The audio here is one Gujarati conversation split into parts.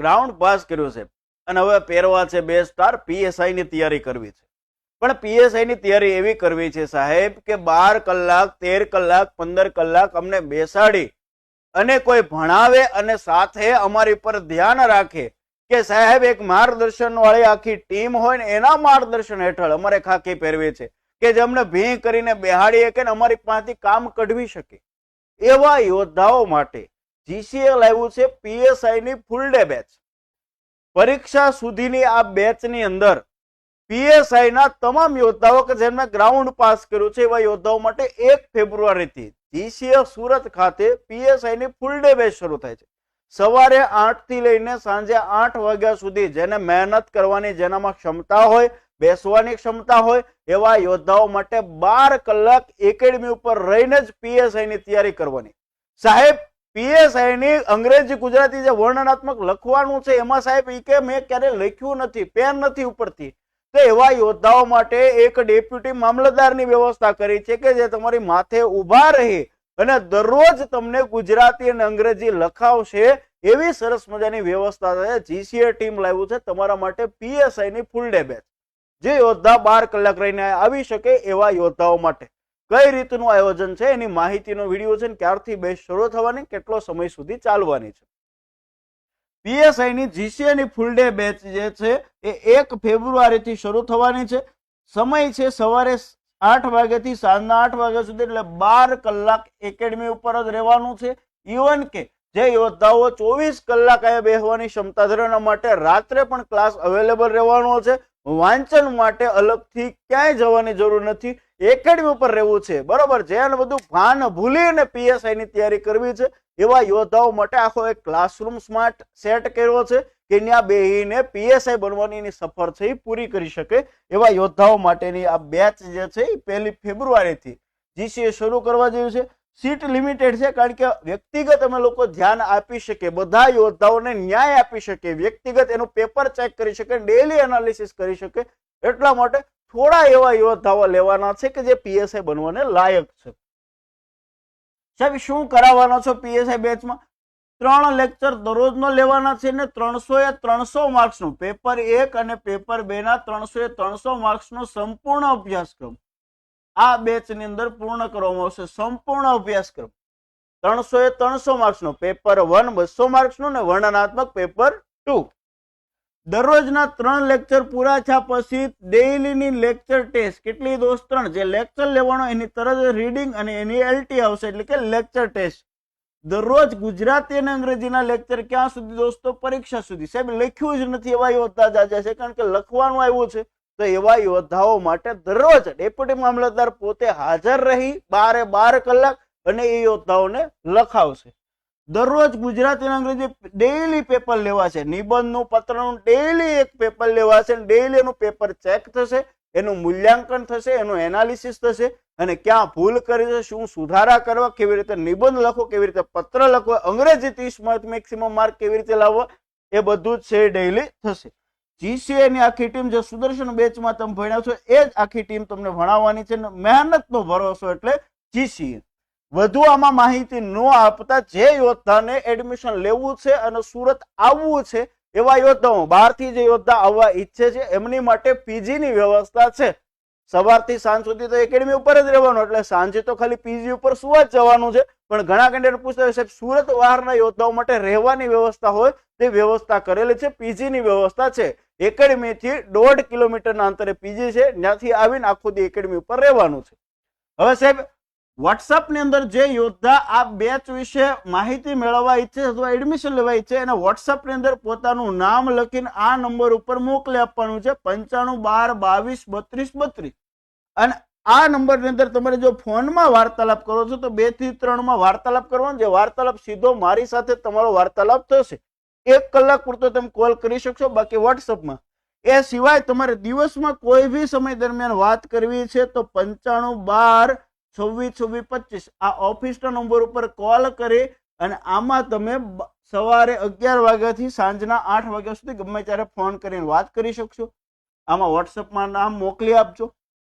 ગ્રાઉન્ડ પાસ કર્યું છે. અને હવે પહેરવા છે બે સ્ટાર પીએસઆઈની તૈયારી કરવી છે. પણ પીએસઆઈની તૈયારી એવી કરવી છે સાહેબ કે બાર કલાક, તેર કલાક, પંદર કલાક અમને બેસાડી અને કોઈ ભણાવે અને સાથે અમારી પર ધ્યાન રાખે કે સાહેબ એક માર્ગદર્શન વાળી આખી ટીમ હોય ને એના માર્ગદર્શન હેઠળ અમારે ખાકી પહેરવી છે. કે જે અમને ભીં કરીને બેહાડી શકે ને અમારી પાસેથી કામ કઢવી શકે. એવા યોદ્ધાઓ માટે જીસીએલ આવ્યું છે પીએસઆઈ ની ફૂલ ડે બેચ પરીક્ષા સુધીની આ બેચની અંદર પીએસઆઈ ના તમામ યોદ્ધાઓ કે જેમને ગ્રાઉન્ડ પાસ કર્યું છે એવા યોદ્ધાઓ માટે એક ફેબ્રુઆરીથી જીસીએ સુરત ખાતે પીએસઆઈ ની ફૂલ ડે બેચ શરૂ થાય છે. સવારે આઠથી લઈને સાંજે આઠ વાગ્યા સુધી જેને મહેનત કરવાની જેનામાં ક્ષમતા હોય, બેસવાની ક્ષમતા હોય, એવા યોદ્ધાઓ માટે બાર કલાક એકેડમી ઉપર રહીને જ પીએસઆઈ ની તૈયારી કરવાની. સાહેબ પીએસઆઈ ની અંગ્રેજી ગુજરાતી જે વર્ણનાત્મક લખવાનું છે, એમાં સાહેબ એ કે મેં ક્યારે લખ્યું નથી, પેન નથી ઉપરથી તો એવા યોદ્ધાઓ માટે એક ડેપ્યુટી મામલતદારની વ્યવસ્થા કરી છે કે જે તમારી માથે ઊભા રહે અને દરરોજ તમને ગુજરાતી અને અંગ્રેજી લખાવશે, એવી સરસ મજાની વ્યવસ્થા છે. જીસીએ ટીમ લાવ્યું છે, તમારા માટે પીએસઆઈની ફૂલ ડે બેચ જે યોદ્ધા બાર કલાક રહીને આવી શકે એવા યોદ્ધાઓ માટે. કઈ રીતનું આયોજન છે, એની માહિતીનો વીડિયો છે ક્યારથી બેચ શરૂ થવાની, કેટલો સમય સુધી ચાલવાની છે. પીએસઆઈની જીસીએની ફૂલ ડે બેચ જે છે, એ એક ફેબ્રુઆરીથી શરૂ થવાની છે. સમય છે સવારે આઠ વાગ્યાથી સાંજના આઠ વાગ્યા સુધી, એટલે બાર કલાક એકેડમી ઉપર જ રહેવાનું છે. ઇવન કે જે યોદ્ધાઓ ચોવીસ કલાક અહીંયા બેસવાની ક્ષમતા ધરાવવા માટે રાત્રે પણ ક્લાસ અવેલેબલ રહેવાનો છે. વાંચન માટે અલગથી ક્યાંય જવાની જરૂર નથી. એકેડમી ઉપર રહેવું છે. બરોબર જેને બધું ભાન ભૂલીને પીએસઆઈ ની તૈયારી કરવી છે. એવા યોદ્ધાઓ માટે આખો એક ક્લાસરૂમ સ્માર્ટ સેટ કર્યો છે કે ત્યાં બેહીને પીએસઆઈ બનવાની એની સફર છે એ પૂરી કરી શકે. એવા યોદ્ધાઓ માટેની આ બેચ જે છે એ પહેલી ફેબ્રુઆરીથી. જીસીએ શરૂ કરવા જેવું છે. સીટ લિમિટેડ છે કારણ કે વ્યક્તિગત અમે લોકો ધ્યાન આપી શકીએ. બધા યોદ્ધાઓને ન્યાય આપી શકીએ. વ્યક્તિગત એનું પેપર ચેક કરી શકે ડેલી એનાલિસિસ કરી શકે એટલા માટે થોડા એવા યોદ્ધાઓ લેવાના છે કે જે પીએસઆઈ બનવાને લાયક છે. સાહેબ, શું કરાવવાનો છો પીએસઆઈ બેચમાં ત્રણ લેક્ચર દરરોજનો લેવાના છે ને ત્રણસો એ ત્રણસો માર્ક્સનું પેપર એક અને પેપર બે ના ત્રણસો એ ત્રણસો માર્ક્સનો સંપૂર્ણ અભ્યાસક્રમ. આ બેચની અંદર પૂર્ણ કરવામાં આવશે. સંપૂર્ણ અભ્યાસક્રમ ત્રણસો એ ત્રણસો માર્ક્સનો. પેપર વન, બસો માર્ક્સનું ને વર્ણનાત્મક પેપર ટુ. દરરોજના ત્રણ લેક્ચર પૂરા થયા પછી ડેઇલીની લેક્ચર ટેસ્ટ. કેટલી દોસ્ત ત્રણ. જે લેક્ચર લેવાનો એની તરત રીડિંગ અને એની એલટી આવશે એટલે કે લેક્ચર ટેસ્ટ. દરરોજ ગુજરાતી અને અંગ્રેજીના લેક્ચર ક્યાં સુધી દોસ્તો? પરીક્ષા સુધી. સાહેબ, લખ્યું જ નથી એવા વધતા જાજા છે, કારણ કે લખવાનું આવ્યું છે. તો એવા યોદ્ધાઓ માટે દરરોજ ડેપ્યુટી મામલતદાર પોતે હાજર રહી બારે બાર કલાક અને એ યોદ્ધાઓને લખાવશે. દરરોજ ગુજરાતી અંગ્રેજી ડેઈલી પેપર લેવા છે નિબંધનું પત્રનું ડેઈલી એક પેપર લેવા છે ડેઈલી એનું પેપર ચેક થશે, એનું મૂલ્યાંકન થશે, એનું એનાલિસિસ થશે અને ક્યાં ભૂલ કરી છે, શું સુધારા કરવા, કેવી રીતે નિબંધ લખો કેવી રીતે પત્ર લખવો, અંગ્રેજી ત્રીસ મેક્સિમમ માર્ક કેવી રીતે લાવવા, એ બધું જ છે ડેઈલી થશે. જીસીએ ની આખી ટીમ જે સુદર્શન બેચમાં તમે ભણ્યા છો, એ જ આખી ટીમ તમને ભણાવવાની છે મહેનતનો ભરોસો એટલે જીસીએ. વધુ આમાં માહિતી ન આપતા જે યોદ્ધાને એડમિશન લેવું છે અને સુરત આવવું છે, એવા યોદ્ધાઓ, બહારથી જે યોદ્ધા આવવા ઈચ્છે છે, એમની માટે પીજીની વ્યવસ્થા છે. સવારથી સાંજ સુધી તો એકેડમી ઉપર જ રહેવાનું, એટલે સાંજે તો ખાલી પીજી ઉપર સુવા જ જવાનું છે. પણ ઘણા કેન્ડિડેટ પૂછતા હોય, સાહેબ, સુરત બહારના યોદ્ધાઓ માટે રહેવાની વ્યવસ્થા હોય? તે વ્યવસ્થા કરેલી છે, પીજીની વ્યવસ્થા છે. એકેડમી થી દોઢ કિલોમીટરના અંતરે પીજી છે. ત્યાંથી આવીને આખો દી એકેડમી ઉપર રહેવાનું છે. હવે સાહેબ વોટ્સઅપની અંદર જે યોદ્ધા આ બેચ વિશે માહિતી મેળવવા ઈચ્છે અથવા એડમિશન લેવા ઈચ્છે એને વોટ્સઅપની અંદર પોતાનું નામ લખીને આ નંબર ઉપર મોકલી આપવાનું છે. પંચાણું બાર બાવીસ બત્રીસ બત્રીસ. અને આ નંબરની અંદર તમારે જો ફોનમાં વાર્તાલાપ કરો છો, તો બેથી ત્રણમાં વાર્તાલાપ કરવાનો જે વાર્તાલાપ સીધો મારી સાથે તમારો વાર્તાલાપ થશે. એક કલાક પૂરતો તમે કોલ કરી શકશો, બાકી વોટ્સઅપમાં એ સિવાય તમારે દિવસમાં કોઈ બી સમય દરમિયાન વાત કરવી છે તો પંચાણું બાર છવ્વીસ છવ્વીસ પચીસ. આ ઓફિસના નંબર ઉપર કોલ કરી અને આમાં તમે સવારે અગિયાર વાગ્યાથી સાંજના આઠ વાગ્યા સુધી ગમે ત્યારે ફોન કરીને વાત કરી શકશો. આમાં વોટ્સઅપમાં નામ મોકલી આપજો.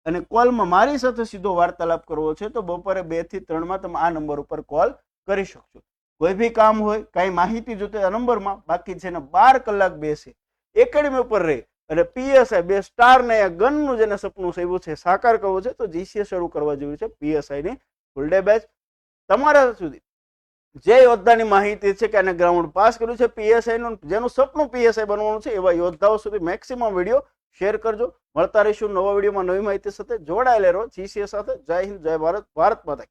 અને કોલમાં મારી સાથે સીધો વાર્તાલાપ કરવો છે તો બપોરે બેથી ત્રણમાં તમે આ નંબર ઉપર કોલ કરી શકશો. કોઈ બી કામ હોય, કાંઈ માહિતી જોતે આ નંબરમાં, બાકી છે ને બાર કલાક બેસે, એકેડમી ઉપર રહે અને પીએસઆઈ બે સ્ટાર ને ગનનું જેને સપનું એવું છે, સાકાર કરવું છે, તો જીસીએ શરૂ કરવા જેવું છે પીએસઆઈ ની ફૂલ ડે બેચ તમારા સુધી જે યોદ્ધાની માહિતી છે કે આને ગ્રાઉન્ડ પાસ કર્યું છે પીએસઆઈ નું જેનું સપનું પીએસઆઈ બનવાનું છે, એવા યોદ્ધાઓ સુધી મેક્સિમમ વીડિયો શેર કરજો. મળતા રહીશું નવા વિડીયોમાં નવી માહિતી સાથે. જોડાયેલા રહો જીસીએ સાથે. જય હિન્દ, જય ભારત ભારત માતા